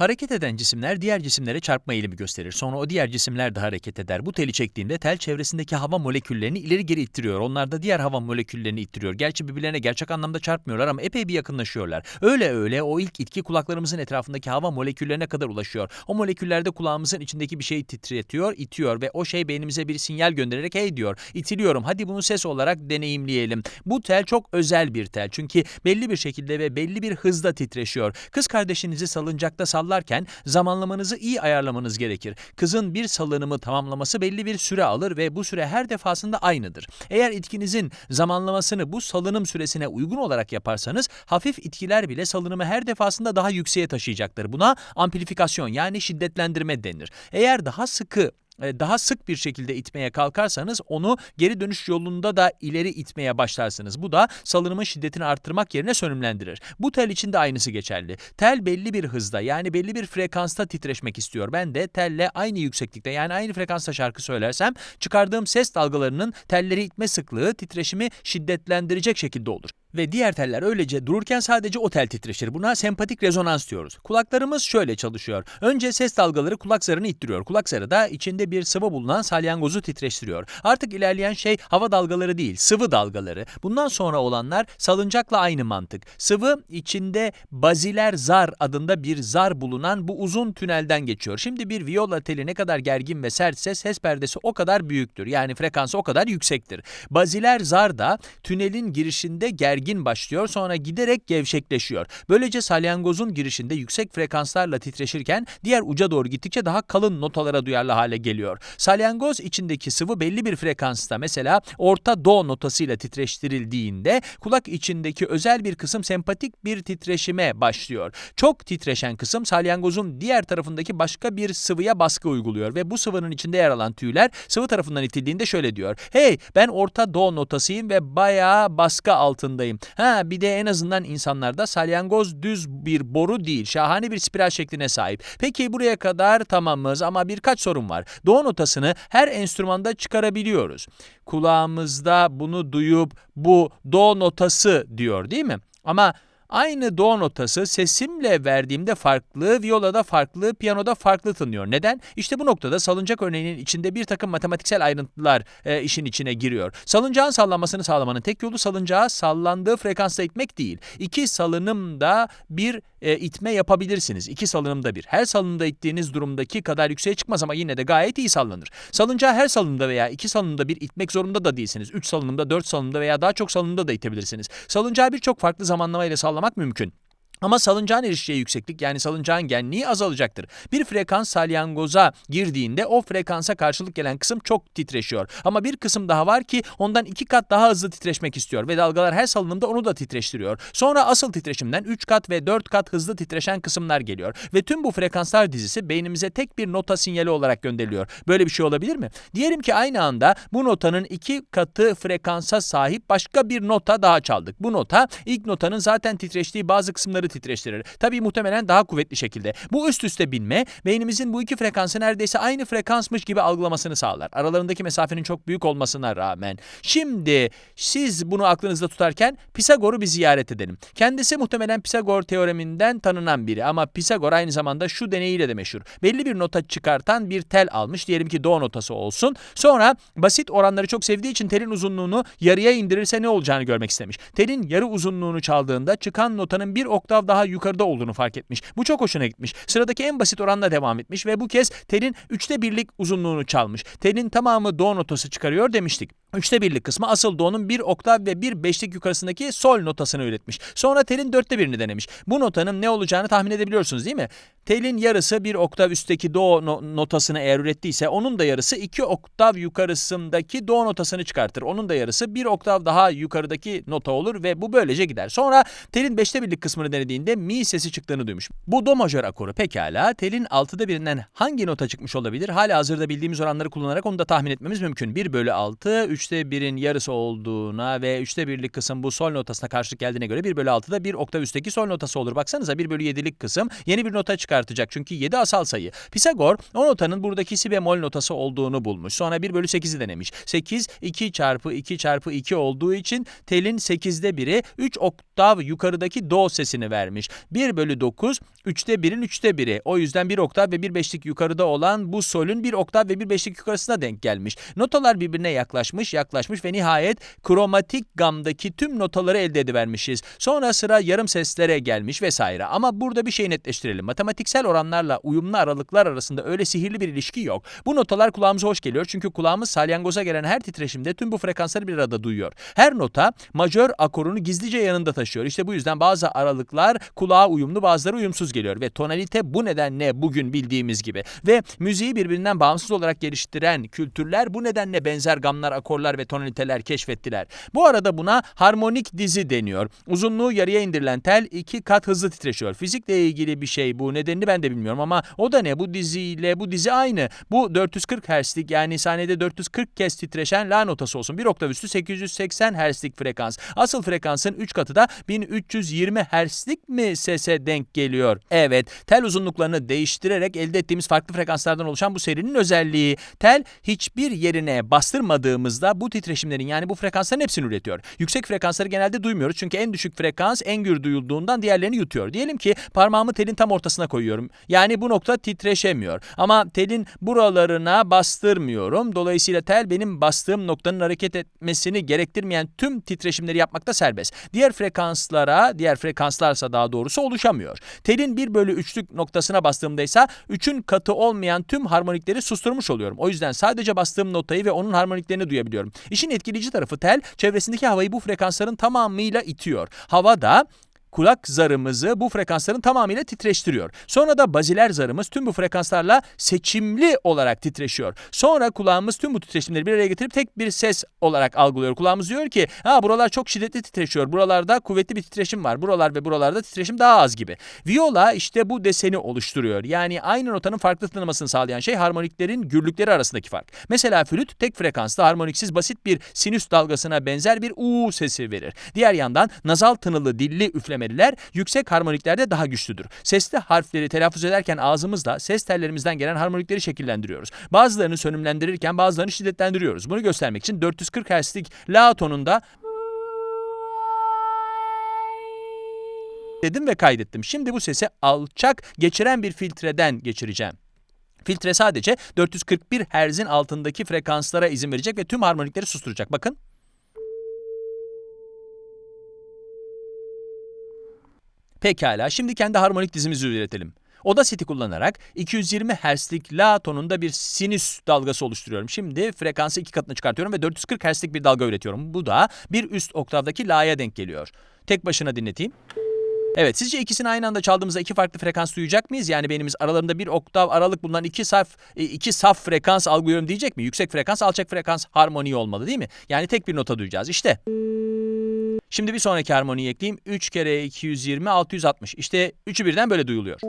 Hareket eden cisimler diğer cisimlere çarpma eğilimi gösterir. Sonra o diğer cisimler de hareket eder. Bu teli çektiğinde tel çevresindeki hava moleküllerini ileri geri ittiriyor. Onlar da diğer hava moleküllerini ittiriyor. Gerçi birbirlerine gerçek anlamda çarpmıyorlar ama epey bir yakınlaşıyorlar. Öyle öyle o ilk itki kulaklarımızın etrafındaki hava moleküllerine kadar ulaşıyor. O moleküller de kulağımızın içindeki bir şeyi titretiyor, itiyor ve o şey beynimize bir sinyal göndererek hey diyor, itiliyorum. Hadi bunu ses olarak deneyimleyelim. Bu tel çok özel bir tel. Çünkü belli bir şekilde ve belli bir hızda titreşiyor. Kız kardeşinizi salıncakta sallarken zamanlamanızı iyi ayarlamanız gerekir. Kızın bir salınımı tamamlaması belli bir süre alır ve bu süre her defasında aynıdır. Eğer itkinizin zamanlamasını bu salınım süresine uygun olarak yaparsanız hafif itkiler bile salınımı her defasında daha yükseğe taşıyacaktır. Buna amplifikasyon yani şiddetlendirme denir. Eğer daha sıkı daha sık bir şekilde itmeye kalkarsanız onu geri dönüş yolunda da ileri itmeye başlarsınız. Bu da salınımın şiddetini arttırmak yerine sönümlendirir. Bu tel için de aynısı geçerli. Tel belli bir hızda yani belli bir frekansta titreşmek istiyor. Ben de telle aynı yükseklikte yani aynı frekansta şarkı söylersem çıkardığım ses dalgalarının telleri itme sıklığı titreşimi şiddetlendirecek şekilde olur. Ve diğer teller öylece dururken sadece o tel titreşir. Buna sempatik rezonans diyoruz. Kulaklarımız şöyle çalışıyor. Önce ses dalgaları kulak zarını ittiriyor. Kulak zarı da içinde bir sıvı bulunan salyangozu titreştiriyor. Artık ilerleyen şey hava dalgaları değil, sıvı dalgaları. Bundan sonra olanlar salıncakla aynı mantık. Sıvı içinde baziler zar adında bir zar bulunan bu uzun tünelden geçiyor. Şimdi bir viola teli ne kadar gergin ve sertse ses perdesi o kadar büyüktür. Yani frekansı o kadar yüksektir. Baziler zar da tünelin girişinde gergin başlıyor sonra giderek gevşekleşiyor. Böylece salyangozun girişinde yüksek frekanslarla titreşirken diğer uca doğru gittikçe daha kalın notalara duyarlı hale geliyor. Salyangoz içindeki sıvı belli bir frekansta mesela orta do notasıyla titreştirildiğinde kulak içindeki özel bir kısım sempatik bir titreşime başlıyor. Çok titreşen kısım salyangozun diğer tarafındaki başka bir sıvıya baskı uyguluyor ve bu sıvının içinde yer alan tüyler sıvı tarafından itildiğinde şöyle diyor. Hey ben orta do notasıyım ve bayağı baskı altındayım. Ha bir de en azından insanlarda salyangoz düz bir boru değil. Şahane bir spiral şekline sahip. Peki buraya kadar tamamız ama birkaç sorun var. Do notasını her enstrümanda çıkarabiliyoruz. Kulağımızda bunu duyup bu do notası diyor değil mi? Ama Aynı do notası sesimle verdiğimde farklı, violada farklı, piyanoda farklı tınlıyor. Neden? İşte bu noktada salıncak örneğinin içinde bir takım matematiksel ayrıntılar e, işin içine giriyor. Salıncağın sallanmasını sağlamanın tek yolu salıncağı sallandığı frekansta itmek değil. İki salınımda bir e, itme yapabilirsiniz. İki salınımda bir. Her salınımda ittiğiniz durumdaki kadar yükseğe çıkmaz ama yine de gayet iyi sallanır. Salıncağı her salınımda veya iki salınımda bir itmek zorunda da değilsiniz. Üç salınımda, dört salınımda veya daha çok salınımda da itebilirsiniz. Salıncağı birçok farklı zamanlamayla sallamak mümkün. Ama salıncağın erişeceği yükseklik yani salıncağın genliği azalacaktır. Bir frekans salyangoza girdiğinde o frekansa karşılık gelen kısım çok titreşiyor. Ama bir kısım daha var ki ondan iki kat daha hızlı titreşmek istiyor ve dalgalar her salınımda onu da titreştiriyor. Sonra asıl titreşimden 3 kat ve 4 kat hızlı titreşen kısımlar geliyor. Ve tüm bu frekanslar dizisi beynimize tek bir nota sinyali olarak gönderiliyor. Böyle bir şey olabilir mi? Diyelim ki aynı anda bu notanın iki katı frekansa sahip başka bir nota daha çaldık. Bu nota ilk notanın zaten titreştiği bazı kısımları titreştirir. Tabii muhtemelen daha kuvvetli şekilde. Bu üst üste binme beynimizin bu iki frekansı neredeyse aynı frekansmış gibi algılamasını sağlar. Aralarındaki mesafenin çok büyük olmasına rağmen. Şimdi siz bunu aklınızda tutarken Pisagor'u bir ziyaret edelim. Kendisi muhtemelen Pisagor teoreminden tanınan biri ama Pisagor aynı zamanda şu deneyiyle de meşhur. Belli bir nota çıkartan bir tel almış. Diyelim ki do notası olsun. Sonra basit oranları çok sevdiği için telin uzunluğunu yarıya indirirse ne olacağını görmek istemiş. Telin yarı uzunluğunu çaldığında çıkan notanın bir oktav daha yukarıda olduğunu fark etmiş. Bu çok hoşuna gitmiş. Sıradaki en basit oranla devam etmiş ve bu kez telin üçte birlik uzunluğunu çalmış. Telin tamamı do notası çıkarıyor demiştik. Üçte birlik kısmı asıl do'nun bir oktav ve bir beşlik yukarısındaki sol notasını üretmiş. Sonra telin dörtte birini denemiş. Bu notanın ne olacağını tahmin edebiliyorsunuz değil mi? Telin yarısı bir oktav üstteki do no notasını eğer ürettiyse onun da yarısı iki oktav yukarısındaki do notasını çıkartır. Onun da yarısı bir oktav daha yukarıdaki nota olur ve bu böylece gider. Sonra telin beşte birlik kısmını denediğinde mi sesi çıktığını duymuş. Bu do majör akoru pekala telin altıda birinden hangi nota çıkmış olabilir? Hala hazırda bildiğimiz oranları kullanarak onu da tahmin etmemiz mümkün. 1 bölü 6, 3 üçte birin yarısı olduğuna ve üçte birlik kısım bu sol notasına karşılık geldiğine göre 1 bölü 6 da bir oktav üstteki sol notası olur. Baksanıza 1 bölü 7'lik kısım yeni bir nota çıkartacak. Çünkü 7 asal sayı. Pisagor o notanın buradaki si bemol notası olduğunu bulmuş. Sonra 1 bölü 8'i denemiş. 8 2 çarpı 2 çarpı 2 olduğu için telin 8'de biri 3 oktav yukarıdaki do sesini vermiş. 1 bölü 9 3'te 1'in 3'te biri. O yüzden 1 oktav ve 1 beşlik yukarıda olan bu solün 1 oktav ve 1 beşlik yukarısına denk gelmiş. Notalar birbirine yaklaşmış, yaklaşmış ve nihayet kromatik gamdaki tüm notaları elde edivermişiz. Sonra sıra yarım seslere gelmiş vesaire. Ama burada bir şey netleştirelim. Matematiksel oranlarla uyumlu aralıklar arasında öyle sihirli bir ilişki yok. Bu notalar kulağımıza hoş geliyor çünkü kulağımız salyangoza gelen her titreşimde tüm bu frekansları bir arada duyuyor. Her nota majör akorunu gizlice yanında taşıyor. İşte bu yüzden bazı aralıklar kulağa uyumlu bazıları uyumsuz geliyor ve tonalite bu nedenle bugün bildiğimiz gibi. Ve müziği birbirinden bağımsız olarak geliştiren kültürler bu nedenle benzer gamlar, akorlar ve tonaliteler keşfettiler. Bu arada buna harmonik dizi deniyor. Uzunluğu yarıya indirilen tel iki kat hızlı titreşiyor. Fizikle ilgili bir şey bu. Nedenini ben de bilmiyorum ama o da ne? Bu diziyle bu dizi aynı. Bu 440 Hz'lik yani saniyede 440 kez titreşen la notası olsun. Bir oktav üstü 880 Hz'lik frekans. Asıl frekansın 3 katı da 1320 Hz'lik mi sese denk geliyor? Evet, tel uzunluklarını değiştirerek elde ettiğimiz farklı frekanslardan oluşan bu serinin özelliği. Tel hiçbir yerine bastırmadığımızda bu titreşimlerin yani bu frekansların hepsini üretiyor. Yüksek frekansları genelde duymuyoruz çünkü en düşük frekans en gür duyulduğundan diğerlerini yutuyor. Diyelim ki parmağımı telin tam ortasına koyuyorum. Yani bu nokta titreşemiyor. Ama telin buralarına bastırmıyorum. Dolayısıyla tel benim bastığım noktanın hareket etmesini gerektirmeyen tüm titreşimleri yapmakta serbest. Diğer frekanslara, diğer frekanslarsa daha doğrusu oluşamıyor. Telin 1 bölü 3'lük noktasına bastığımda ise 3'ün katı olmayan tüm harmonikleri susturmuş oluyorum. O yüzden sadece bastığım notayı ve onun harmoniklerini duyabiliyorum. İşin etkileyici tarafı tel çevresindeki havayı bu frekansların tamamıyla itiyor. Hava da kulak zarımızı bu frekansların tamamıyla titreştiriyor. Sonra da baziler zarımız tüm bu frekanslarla seçimli olarak titreşiyor. Sonra kulağımız tüm bu titreşimleri bir araya getirip tek bir ses olarak algılıyor. Kulağımız diyor ki ha buralar çok şiddetli titreşiyor. Buralarda kuvvetli bir titreşim var. Buralar ve buralarda titreşim daha az gibi. Viola işte bu deseni oluşturuyor. Yani aynı notanın farklı tınlamasını sağlayan şey harmoniklerin gürlükleri arasındaki fark. Mesela flüt tek frekanslı harmoniksiz basit bir sinüs dalgasına benzer bir u sesi verir. Diğer yandan nazal tınılı dilli üflemeliler yüksek harmoniklerde daha güçlüdür. Sesli harfleri telaffuz ederken ağzımızla ses tellerimizden gelen harmonikleri şekillendiriyoruz. Bazılarını sönümlendirirken bazılarını şiddetlendiriyoruz. Bunu göstermek için 440 Hz'lik la tonunda dedim ve kaydettim. Şimdi bu sesi alçak geçiren bir filtreden geçireceğim. Filtre sadece 441 Hz'in altındaki frekanslara izin verecek ve tüm harmonikleri susturacak. Bakın. Pekala, şimdi kendi harmonik dizimizi üretelim. Audacity kullanarak 220 Hz'lik la tonunda bir sinüs dalgası oluşturuyorum. Şimdi frekansı iki katına çıkartıyorum ve 440 Hz'lik bir dalga üretiyorum. Bu da bir üst oktavdaki la'ya denk geliyor. Tek başına dinleteyim. Evet, sizce ikisini aynı anda çaldığımızda iki farklı frekans duyacak mıyız? Yani beynimiz aralarında bir oktav aralık bulunan iki saf, e, iki saf frekans algılıyorum diyecek mi? Yüksek frekans, alçak frekans harmoni olmalı değil mi? Yani tek bir nota duyacağız. İşte. Şimdi bir sonraki harmoniyi ekleyeyim. 3 kere 220, 660. İşte üçü birden böyle duyuluyor.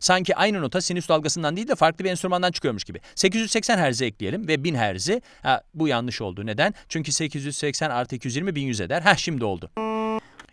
Sanki aynı nota sinüs dalgasından değil de farklı bir enstrümandan çıkıyormuş gibi. 880 Hz'e ekleyelim ve 1000 Hz'i. Ha, bu yanlış oldu. Neden? Çünkü 880 artı 220 1100 eder. Heh şimdi oldu.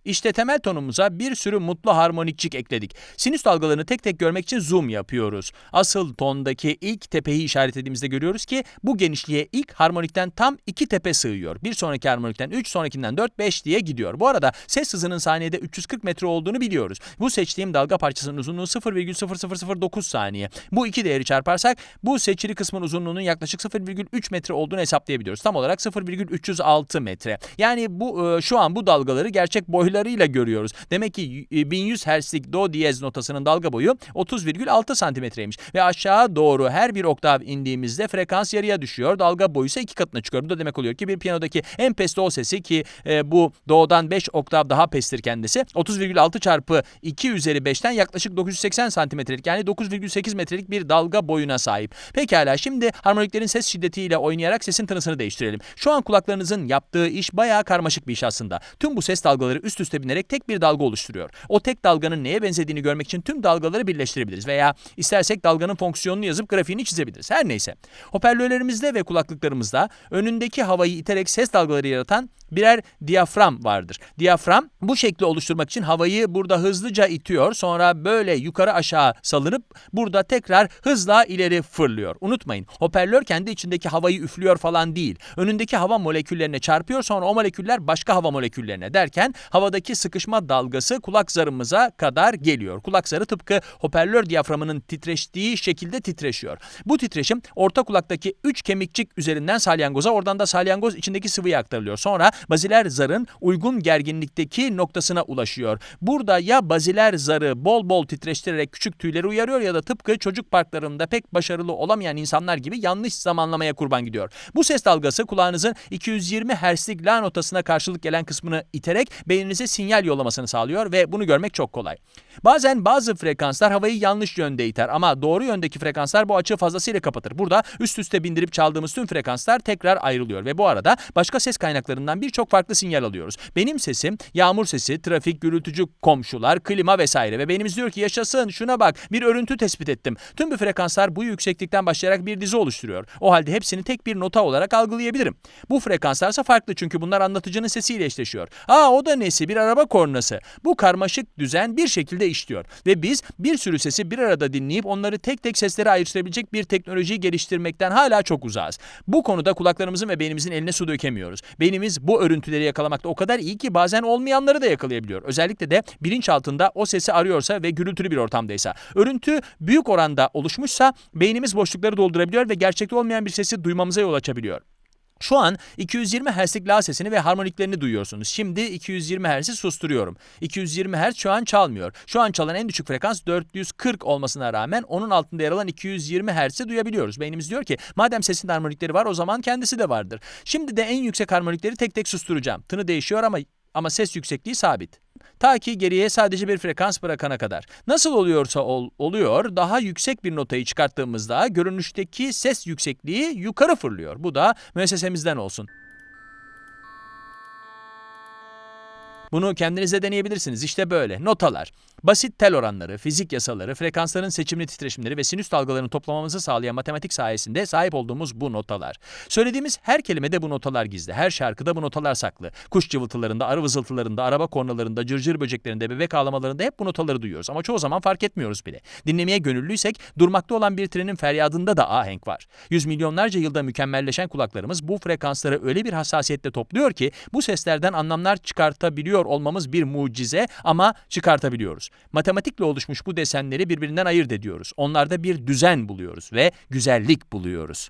İşte temel tonumuza bir sürü mutlu harmonikçik ekledik. Sinüs dalgalarını tek tek görmek için zoom yapıyoruz. Asıl tondaki ilk tepeyi işaretlediğimizde görüyoruz ki bu genişliğe ilk harmonikten tam iki tepe sığıyor. Bir sonraki harmonikten 3, sonrakinden 4, 5 diye gidiyor. Bu arada ses hızının saniyede 340 metre olduğunu biliyoruz. Bu seçtiğim dalga parçasının uzunluğu 0,0009 saniye. Bu iki değeri çarparsak bu seçili kısmın uzunluğunun yaklaşık 0,3 metre olduğunu hesaplayabiliyoruz. Tam olarak 0,306 metre. Yani bu şu an bu dalgaları gerçek boylarıyla görüyoruz. Demek ki 1100 Hz'lik do diyez notasının dalga boyu 30,6 santimetreymiş. Ve aşağı doğru her bir oktav indiğimizde frekans yarıya düşüyor. Dalga boyu ise iki katına çıkıyor. Bu da demek oluyor ki bir piyanodaki en pes do sesi ki e, bu do'dan 5 oktav daha pestir kendisi. 30,6 çarpı 2 üzeri 5'ten yaklaşık 980 santimetrelik yani 9,8 metrelik bir dalga boyuna sahip. Pekala şimdi harmoniklerin ses şiddetiyle oynayarak sesin tınısını değiştirelim. Şu an kulaklarınızın yaptığı iş bayağı karmaşık bir iş aslında. Tüm bu ses dalgaları üst üst üste binerek tek bir dalga oluşturuyor. O tek dalganın neye benzediğini görmek için tüm dalgaları birleştirebiliriz veya istersek dalganın fonksiyonunu yazıp grafiğini çizebiliriz. Her neyse. Hoparlörlerimizde ve kulaklıklarımızda önündeki havayı iterek ses dalgaları yaratan birer diyafram vardır. Diyafram bu şekli oluşturmak için havayı burada hızlıca itiyor, sonra böyle yukarı aşağı salınıp burada tekrar hızla ileri fırlıyor. Unutmayın, hoparlör kendi içindeki havayı üflüyor falan değil. Önündeki hava moleküllerine çarpıyor, sonra o moleküller başka hava moleküllerine derken havadaki sıkışma dalgası kulak zarımıza kadar geliyor. Kulak zarı tıpkı hoparlör diyaframının titreştiği şekilde titreşiyor. Bu titreşim orta kulaktaki üç kemikçik üzerinden salyangoza, oradan da salyangoz içindeki sıvıya aktarılıyor. Sonra baziler zarın uygun gerginlikteki noktasına ulaşıyor. Burada ya baziler zarı bol bol titreştirerek küçük tüyleri uyarıyor ya da tıpkı çocuk parklarında pek başarılı olamayan insanlar gibi yanlış zamanlamaya kurban gidiyor. Bu ses dalgası kulağınızın 220 Hz'lik la notasına karşılık gelen kısmını iterek beyninize sinyal yollamasını sağlıyor ve bunu görmek çok kolay. Bazen bazı frekanslar havayı yanlış yönde iter ama doğru yöndeki frekanslar bu açığı fazlasıyla kapatır. Burada üst üste bindirip çaldığımız tüm frekanslar tekrar ayrılıyor ve bu arada başka ses kaynaklarından birçok farklı sinyal alıyoruz. Benim sesim, yağmur sesi, trafik, gürültücü komşular, klima vesaire ve beynimiz diyor ki yaşasın şuna bak bir örüntü tespit ettim. Tüm bu frekanslar bu yükseklikten başlayarak bir dizi oluşturuyor. O halde hepsini tek bir nota olarak algılayabilirim. Bu frekanslarsa farklı çünkü bunlar anlatıcının sesiyle eşleşiyor. Aa o da nesi bir araba kornası. Bu karmaşık düzen bir şekilde işliyor ve biz bir sürü sesi bir arada dinleyip onları tek tek seslere ayrıştırabilecek bir teknolojiyi geliştirmekten hala çok uzağız. Bu konuda kulaklarımızın ve beynimizin eline su dökemiyoruz. Beynimiz bu örüntüleri yakalamakta o kadar iyi ki bazen olmayanları da yakalayabiliyor. Özellikle de bilinç altında o sesi arıyorsa ve gürültülü bir ortamdaysa. Örüntü büyük oranda oluşmuşsa beynimiz boşlukları doldurabiliyor ve gerçekte olmayan bir sesi duymamıza yol açabiliyor. Şu an 220 Hz'lik la sesini ve harmoniklerini duyuyorsunuz. Şimdi 220 Hz'i susturuyorum. 220 Hz şu an çalmıyor. Şu an çalan en düşük frekans 440 olmasına rağmen onun altında yer alan 220 Hz'i duyabiliyoruz. Beynimiz diyor ki madem sesin harmonikleri var o zaman kendisi de vardır. Şimdi de en yüksek harmonikleri tek tek susturacağım. Tını değişiyor ama ama ses yüksekliği sabit. Ta ki geriye sadece bir frekans bırakana kadar. Nasıl oluyorsa ol, oluyor, daha yüksek bir notayı çıkarttığımızda görünüşteki ses yüksekliği yukarı fırlıyor. Bu da müessesemizden olsun. Bunu kendinize deneyebilirsiniz. İşte böyle. Notalar. Basit tel oranları, fizik yasaları, frekansların seçimli titreşimleri ve sinüs dalgalarını toplamamızı sağlayan matematik sayesinde sahip olduğumuz bu notalar. Söylediğimiz her kelimede bu notalar gizli. Her şarkıda bu notalar saklı. Kuş cıvıltılarında, arı vızıltılarında, araba kornalarında, cırcır böceklerinde, bebek ağlamalarında hep bu notaları duyuyoruz. Ama çoğu zaman fark etmiyoruz bile. Dinlemeye gönüllüysek durmakta olan bir trenin feryadında da ahenk var. Yüz milyonlarca yılda mükemmelleşen kulaklarımız bu frekansları öyle bir hassasiyetle topluyor ki bu seslerden anlamlar çıkartabiliyor olmamız bir mucize ama çıkartabiliyoruz. Matematikle oluşmuş bu desenleri birbirinden ayırt ediyoruz. Onlarda bir düzen buluyoruz ve güzellik buluyoruz.